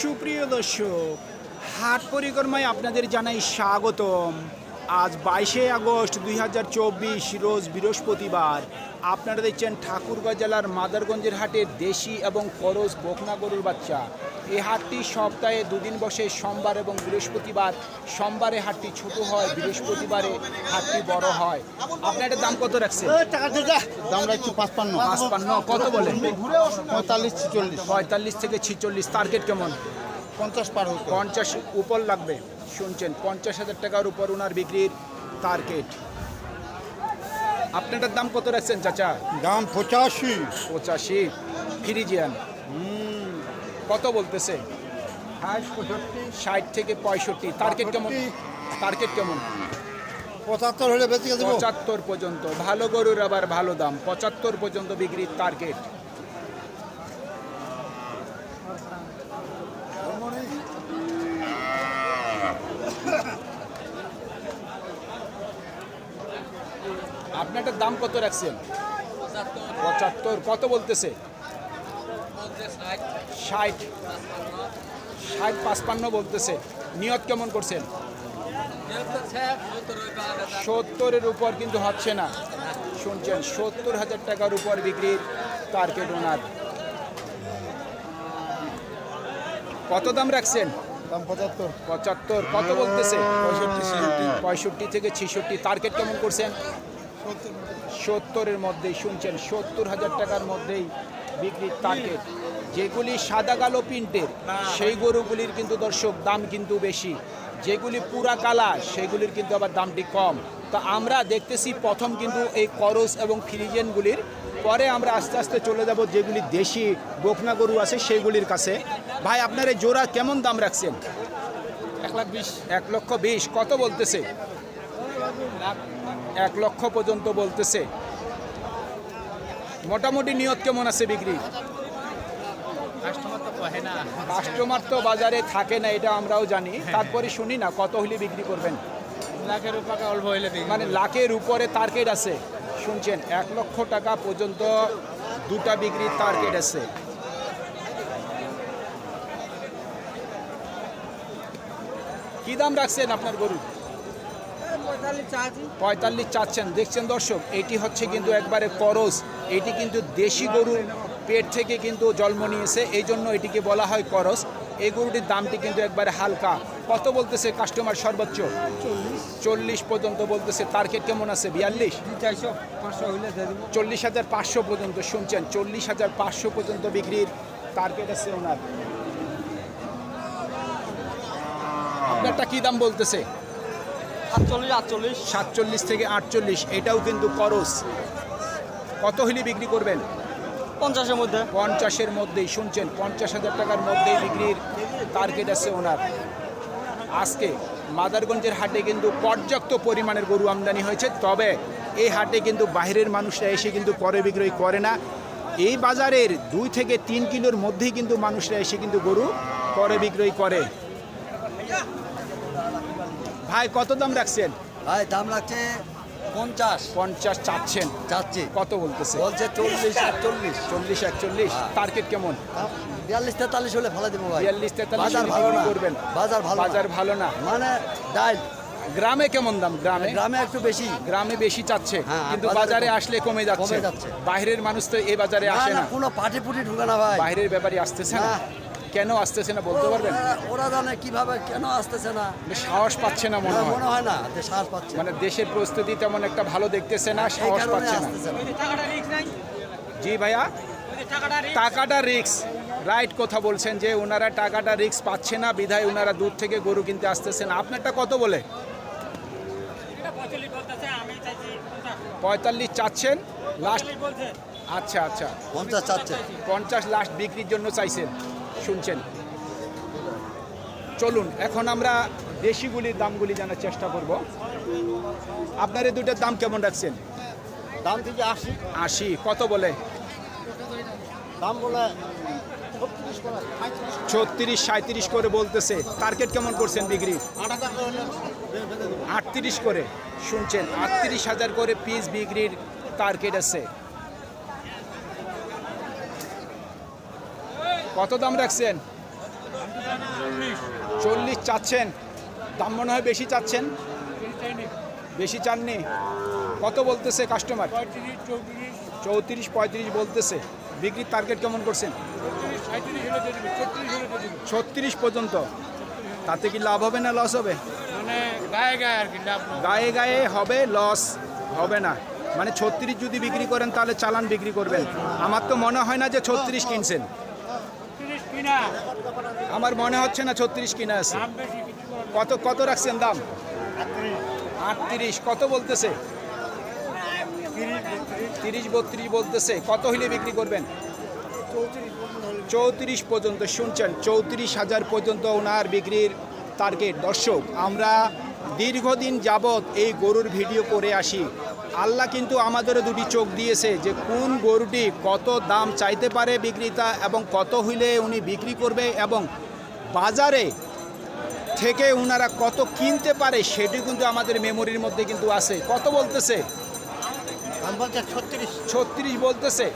সুপ্রিয় দর্শক হাট পরিক্রমায় আপনাদের জানাই স্বাগতম। আজ বাইশে আগস্ট দুই হাজার চব্বিশ রোজ বৃহস্পতিবার। আপনারা দেখছেন ঠাকুরগাঁ জেলার মাদারগঞ্জের হাটের দেশি এবং করজ বকনা গরুর বাচ্চা। এই হাটটি সপ্তাহে দুদিন বসে সোমবার এবং বৃহস্পতিবার। সোমবারে হাটটি ছোট হয় বৃহস্পতিবারে হাটটি বড় হয়। আপনার এটার দাম কত রাখছেন? দাম রাখছি পাঁচপান্ন। পাঁচপান্ন কত বলেন? পঁয়তাল্লিশ ছিচল্লিশ। পঁয়তাল্লিশ থেকে ছিচল্লিশ টার্গেট কেমন? পঞ্চাশ পার পঞ্চাশ উপর লাগবে। শুনছেন পঞ্চাশ হাজার টাকার উপর ওনার বিক্রির টার্গেট আপনাটার দাম কত রাখছেন চাচা? দাম পঁচাশি। পঁচাশি। ফ্রিজিয়ান। কত বলতেছে? ষাট থেকে পঁয়ষট্টি। টার্গেট কেমন? টার্গেট কেমন? পঁচাত্তর হলে বেশি পঁচাত্তর পর্যন্ত। ভালো গরুর আবার ভালো দাম। পঁচাত্তর পর্যন্ত বিক্রির টার্গেট আপনারটার দাম কত রাখছেন? পঁচাত্তর। কত বলতেছে? ষাট। ষাট পাঁচপান্ন বলতেছে। নিয়ত কেমন করছেন? সত্তরের উপর কিন্তু হচ্ছে না। শুনছেন সত্তর হাজার টাকার উপর বিক্রির টার্গেট ওনার কত দাম রাখছেন? পঁচাত্তর। পঁচাত্তর। কত বলতেছে? পঁয়ষট্টি পঁয়ষট্টি থেকে ছেষট্টি। টার্গেট কেমন করছেন? সত্তরের মধ্যেই শুনছেন সত্তর হাজার টাকার মধ্যেই বিক্রির টার্গেট যেগুলি সাদা কালো প্রিন্টের সেই গরুগুলির কিন্তু দর্শক দাম কিন্তু বেশি। যেগুলি পুরা কালা সেগুলির কিন্তু আবার দামটি কম। তো আমরা দেখতেছি প্রথম কিন্তু এই করস এবং ফ্রিজেনগুলির। পরে আমরা আস্তে আস্তে চলে যাব যেগুলি দেশি বকনা গরু আছে সেইগুলির কাছে। ভাই আপনার এই জোড়া কেমন দাম রাখছেন? এক লাখ বিশ। এক লক্ষ বিশ কত বলতেছে? এক লক্ষ পর্যন্ত বলতেছে। মোটামুটি নিয়ত কেমন আছে বিক্রি? কাস্টমার তো বাজারে থাকে না এটা আমরাও জানি। তারপরে শুনি না কত হলে বিক্রি করবেন? লাখের উপরে অল্প হইলে মানে লাখের উপরে টার্গেট আছে। শুনছেন এক লক্ষ টাকা পর্যন্ত দুটা বিক্রির টার্গেট আছে। কি দাম রাখছেন আপনার গরু? পঁয়তাল্লিশ চাচ্ছেন। দেখছেন দর্শক এটি হচ্ছে কিন্তু একবারে করস। এটি কিন্তু দেশি গরু পেট থেকে কিন্তু জন্ম নিয়েছে এই জন্য এটিকে বলা হয় করস। এই গরুটির দামটি কিন্তু একবারে হালকা। কত বলতেছে কাস্টমার সর্বোচ্চ? চল্লিশ পর্যন্ত বলতেছে। টার্গেট কেমন আছে? বিয়াল্লিশ? চল্লিশ হাজার পাঁচশো পর্যন্ত শুনছেন। চল্লিশ হাজার পাঁচশো পর্যন্ত বিক্রির টার্গেট আছে ওনার। আপনারটা কি দাম বলতেছে? আটচল্লিশ আটচল্লিশ। সাতচল্লিশ থেকে আটচল্লিশ। এটাও কিন্তু করস। কত হলে বিক্রি করবেন? পঞ্চাশের মধ্যে। পঞ্চাশের মধ্যেই শুনছেন পঞ্চাশ হাজার টাকার মধ্যেই বিক্রির টার্গেট আছে ওনার। আজকে মাদারগঞ্জের হাটে কিন্তু পর্যাপ্ত পরিমাণের গরু আমদানি হয়েছে তবে এই হাটে কিন্তু বাইরের মানুষরা এসে কিন্তু করে বিক্রয় করে না। এই বাজারের দুই থেকে তিন কিলোর মধ্যেই কিন্তু মানুষরা এসে কিন্তু গরু করে বিক্রয় করে। ভাই কত দাম রাখছেন? ভাই দাম লাগছে পঞ্চাশ। পঞ্চাশ চাচ্ছেন। যাচ্ছে কত বলতেছে? বলছে চল্লিশ একচল্লিশ। চল্লিশ একচল্লিশ। টার্গেট কেমন? বিয়াল্লিশ তেতাল্লিশ হলে ভালো দেবো ভাই। বিয়াল্লিশ তেতাল্লিশ বাজার ভালো করবেন। বাজার ভালো। বাজার ভালো না। মানে ডাল গ্রামে কেমন দাম? গ্রামে? গ্রামে একটু বেশি। গ্রামে বেশি চাচ্ছে। হ্যাঁ, কিন্তু বাজারে আসলে কমে যাচ্ছে। বাইরের মানুষ তো এই বাজারে আসে না কোনো পাটি পুটি ঢুকে না ভাই। বাইরের ব্যাপারে আসতেছে না। কেন আসতেছে না বলতে পারবেন? ওরা- জানে কীভাবে কেন আসতেছে না। সাহস পাচ্ছে না মনে হয়। মনে হয় না সাহস পাচ্ছে। মানে দেশের প্রস্তুতি তেমন একটা ভালো দেখতেছে না সাহস পাচ্ছে না। জি ভাইয়া? টাকাটা রিক্স রাইট কথা বলছেন যে ওনারা টাকাটা রিক্স পাচ্ছে না বিধায় ওনারা দূর থেকে গরু কিনতে আসতেছেন। আপনারটা কত বলে? পঁয়তাল্লিশ চাচ্ছেন? লাস্ট আচ্ছা আচ্ছা। পঞ্চাশ চাচ্ছে পঞ্চাশ লাস্ট বিক্রির জন্য চাইছেন। শুনছেন। চলুন এখন আমরা দেশিগুলির দামগুলি জানার চেষ্টা করব। আপনার এই দুটার দাম কেমন রাখছেন? দাম থেকে আশি। আশি কত বলে? দাম বলে ছত্রিশ সাঁত্রিশ করে। বলতেছে। টার্গেট কেমন করছেন বিক্রি? আটত্রিশ করে। শুনছেন আটত্রিশ হাজার করে পিস বিক্রির টার্গেট আছে। কত দাম রাখছেন? চল্লিশ চাচ্ছেন। দাম মনে হয় বেশি চাচ্ছেন? বেশি চাননি? কত বলতেছে কাস্টমার চৌত্রিশ, পঁয়ত্রিশ বলতেছে। বিক্রির টার্গেট কেমন করছেন? ছত্রিশ পর্যন্ত। তাতে কি লাভ হবে না লস হবে? গায়ে গায়ে হবে লস হবে না। মানে ছত্রিশ যদি বিক্রি করেন, তাহলে চালান বিক্রি করবেন। আমার তো মনে হয় না যে ছত্রিশ কিনছেন। কিনা আমার মনে হচ্ছে না ছত্রিশ কিনা আছে। কত কত রাখছেন দাম? আটত্রিশ। কত বলতেছে? তিরিশ বত্রিশ বলতেছে। কত হইলে বিক্রি করবেন? চৌত্রিশ পর্যন্ত। শুনছেন চৌত্রিশ হাজার পর্যন্ত ওনার বিক্রির টার্গেট দর্শক আমরা দীর্ঘদিন যাবৎ এই গরুর ভিডিও করে আসি। আল্লাহ কিন্তু আমাদেরও দুটি চোখ দিয়েছে যে কোন গরুটি কত দাম চাইতে পারে বিক্রেতা এবং কত হইলে উনি বিক্রি করবে এবং বাজারে থেকে ওনারা কত কিনতে পারে সেটি কিন্তু আমাদের মেমোরির মধ্যে কিন্তু আছে। কত বলতেছে? ছত্রিশ। ছত্রিশ বলতেছে।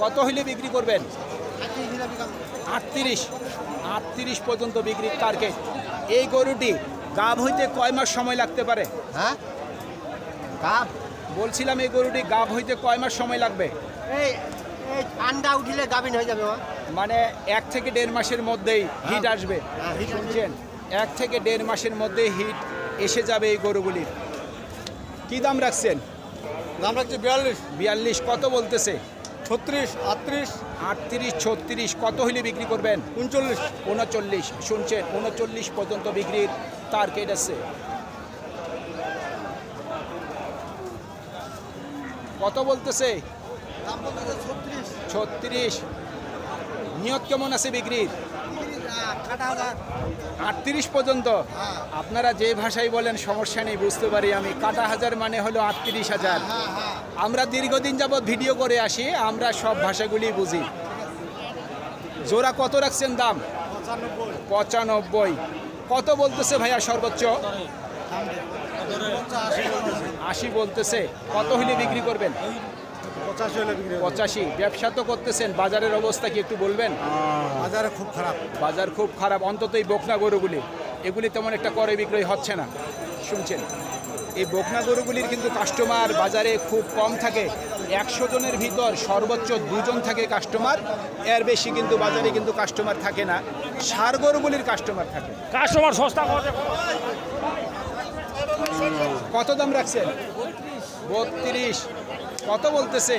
কত হইলে বিক্রি করবেন? আটত্রিশ আটত্রিশ। পর্যন্ত বিক্রির টার্গেট এই গরুটি গাভ হইতে কয় মাস সময় লাগতে পারে? হ্যাঁ? কাপ বলছিলাম এই গরুটি গাভ হইতে কয় মাস সময় লাগবে? এই ঠান্ডা উঠিলে গাভিন হয়ে যাবে মানে এক থেকে দেড় মাসের মধ্যেই হিট আসবে। হ্যাঁ, হিট আসবে। শুনছেন? এক থেকে দেড় মাসের মধ্যে হিট এসে যাবে এই গরুগুলির। কি দাম রাখছেন? দাম রাখছে বিয়াল্লিশ। বিয়াল্লিশ কত বলতেছে? ছত্রিশ আটত্রিশ। আটত্রিশ ছত্রিশ কত হইলে বিক্রি করবেন? উনচল্লিশ। উনচল্লিশ। শুনছেন? উনচল্লিশ পর্যন্ত বিক্রির টার্গেট আছে। কত বলতেছে? ছত্রিশ। নিয়ত কেমন আছে বিক্রির? আটত্রিশ পর্যন্ত? হ্যাঁ। আপনারা যে ভাষায় বলেন সমস্যা নেই বুঝতে পারি আমি। কাটা হাজার মানে হলো আটত্রিশ হাজার। হ্যাঁ হ্যাঁ। আমরা দীর্ঘদিন যাবৎ ভিডিও করে আসি আমরা সব ভাষাগুলি বুঝি। জোড়া কত রাখছেন দাম? পঁচানব্বই। কত বলতেছে ভাইয়া সর্বোচ্চ? আশি বলতেছে। কত হইলে বিক্রি করবেন? পঁচাশি হলে বিক্রি পঁচাশি। ব্যবসা তো করতেছেন বাজারের অবস্থা কি একটু বলবেন? বাজারে খুব খারাপ। বাজার খুব খারাপ অন্তত এই বকনা গরুগুলি। এগুলি তেমন একটা করে বিক্রয় হচ্ছে না। শুনছেন? এই বকনা গরুগুলির কিন্তু কাস্টমার বাজারে খুব কম থাকে। একশো জনের ভিতর সর্বোচ্চ দুজন থাকে কাস্টমার এর বেশি কিন্তু বাজারে কিন্তু কাস্টমার থাকে না। সার গরুগুলির কাস্টমার থাকে। কাস্টমার সস্তা করে কত দাম রাখছেন? বত্রিশ। কত বলতেছে?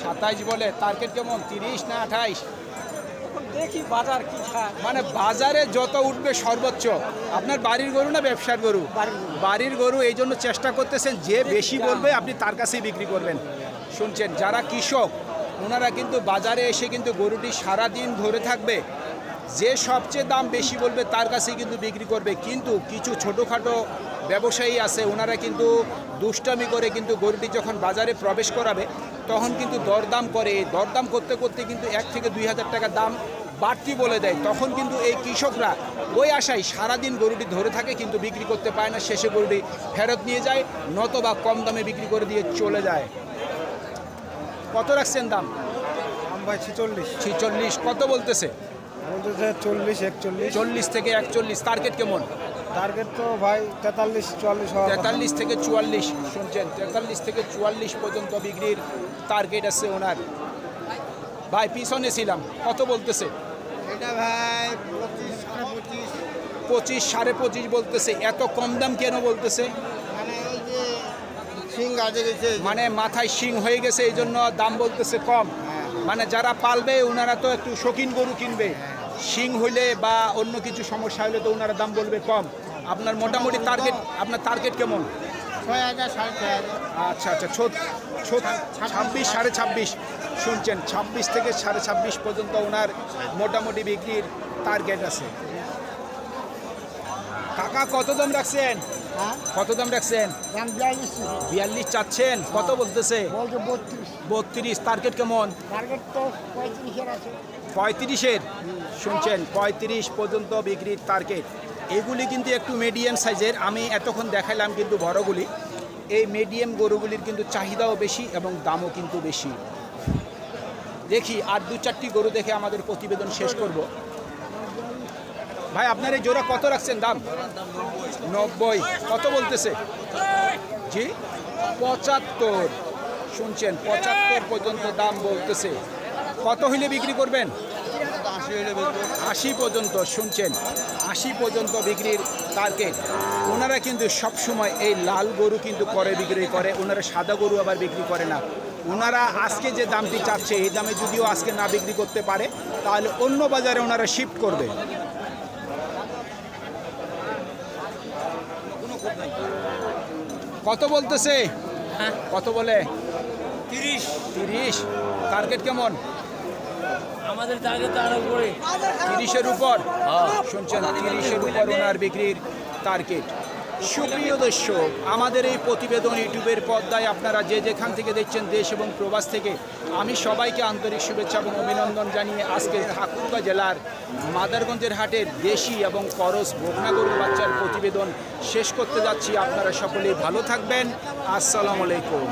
সাতাইশ বলে। টার্গেট কেমন? তিরিশ না আঠাইশ? দেখি বাজার কি মানে বাজারে যত উঠবে সর্বোচ্চ। আপনার বাড়ির গরু না ব্যবসার গরু? বাড়ির গরু। এই জন্য চেষ্টা করতেছেন যে বেশি বলবে আপনি তার কাছেই বিক্রি করবেন। শুনছেন যারা কৃষক ওনারা কিন্তু বাজারে এসে কিন্তু গরুটি সারা দিন ধরে থাকবে। যে সবচেয়ে দাম বেশি বলবে তার কাছেই কিন্তু বিক্রি করবে। কিন্তু কিছু ছোটোখাটো ব্যবসায়ী আছে ওনারা কিন্তু দুষ্টামি করে কিন্তু গরুটি যখন বাজারে প্রবেশ করাবে তখন কিন্তু দরদাম করে। এই দরদাম করতে করতে কিন্তু এক থেকে দুই হাজার টাকা দাম বাড়তি বলে দেয়। তখন কিন্তু এই কৃষকরা ওই আশায় সারাদিন গরুটি ধরে থাকে কিন্তু বিক্রি করতে পায় না। শেষে গরুটি ফেরত নিয়ে যায় নতবা কম দামে বিক্রি করে দিয়ে চলে যায়। কত রাখছেন দাম? দাম ভাই ছিচল্লিশ। ছিচল্লিশ। কত বলতেছে? চল্লিশ একচল্লিশ। চল্লিশ থেকে একচল্লিশ টার্গেট কেমন? টার্গেট তো ভাই তেতাল্লিশ চুয়াল্লিশ তেতাল্লিশ থেকে চুয়াল্লিশ শুনছেন তেতাল্লিশ থেকে চুয়াল্লিশ পর্যন্ত বিক্রির টার্গেট আছে ওনার। ভাই পিছনে ছিলাম কত বলতেছে? এটা ভাই পঁচিশ সাড়ে পঁচিশ। বলতেছে এত কম দাম কেন বলতেছে? মানে ওই যে সিং মানে মাথায় শিং হয়ে গেছে এই জন্য দাম বলতেছে কম। মানে যারা পালবে ওনারা তো একটু শৌখিন গরু কিনবে। শিং হইলে বা অন্য কিছু সমস্যা হলে তো ওনারা দাম বলবে কম। আপনার মোটামুটি টার্গেট আপনার টার্গেট কেমন? আচ্ছা আচ্ছা ছাব্বিশ সাড়ে ছাব্বিশ। শুনছেন ছাব্বিশ থেকে সাড়ে ছাব্বিশ পর্যন্ত ওনার মোটামুটি বিক্রির টার্গেট আছে। কাকা কত দাম রাখছেন? হ্যাঁ? কত দাম রাখছেন? বিয়াল্লিশ। চাচ্ছেন। কত বলতেছে? বত্রিশ। বত্রিশ টার্গেট কেমন? টার্গেট তো পঁয়ত্রিশের আছে। পঁয়ত্রিশের, শুনছেন, পঁয়ত্রিশ পর্যন্ত বিক্রির টার্গেট এগুলি কিন্তু একটু মিডিয়াম সাইজের আমি এতক্ষণ দেখাইলাম কিন্তু বড়গুলি। এই মিডিয়াম গরুগুলির কিন্তু চাহিদাও বেশি এবং দামও কিন্তু বেশি। দেখি, আর দু চারটি গরু দেখে আমাদের প্রতিবেদন শেষ করব। ভাই, আপনার এই জোড়া কত রাখছেন দাম? নব্বই। কত বলতেছে? জি? পঁচাত্তর। শুনছেন, পঁচাত্তর পর্যন্ত দাম বলতেছে। কত হইলে বিক্রি করবেন? আশি পর্যন্ত শুনছেন? আশি পর্যন্ত বিক্রির টার্গেট ওনারা কিন্তু সবসময় এই লাল গরু কিন্তু করে বিক্রি করে ওনারা সাদা গরু আবার বিক্রি করে না। ওনারা আজকে যে দামটি চাচ্ছে এই দামে যদিও আজকে না বিক্রি করতে পারে তাহলে অন্য বাজারে ওনারা শিফট করবে। কত বলতেছে? কত বলে? তিরিশ। তিরিশ। টার্গেট কেমন? আমাদের টার্গেট তার উপরে। তিরিশের উপর। শুনছেন, তিরিশের উপর ওনার বিক্রির টার্গেট। সুপ্রিয় দর্শক, আমাদের এই প্রতিবেদন ইউটিউবের পর্দায় আপনারা যে যেখান থেকে দেখছেন দেশ এবং প্রবাস থেকে, আমি সবাইকে আন্তরিক শুভেচ্ছা এবং অভিনন্দন জানিয়ে আজকে ঠাকুরগাঁ জেলার মাদারগঞ্জের হাটের দেশি এবং করস বকনাগরুর বাচ্চার প্রতিবেদন শেষ করতে যাচ্ছি। আপনারা সকলেই ভালো থাকবেন। আসসালামু আলাইকুম।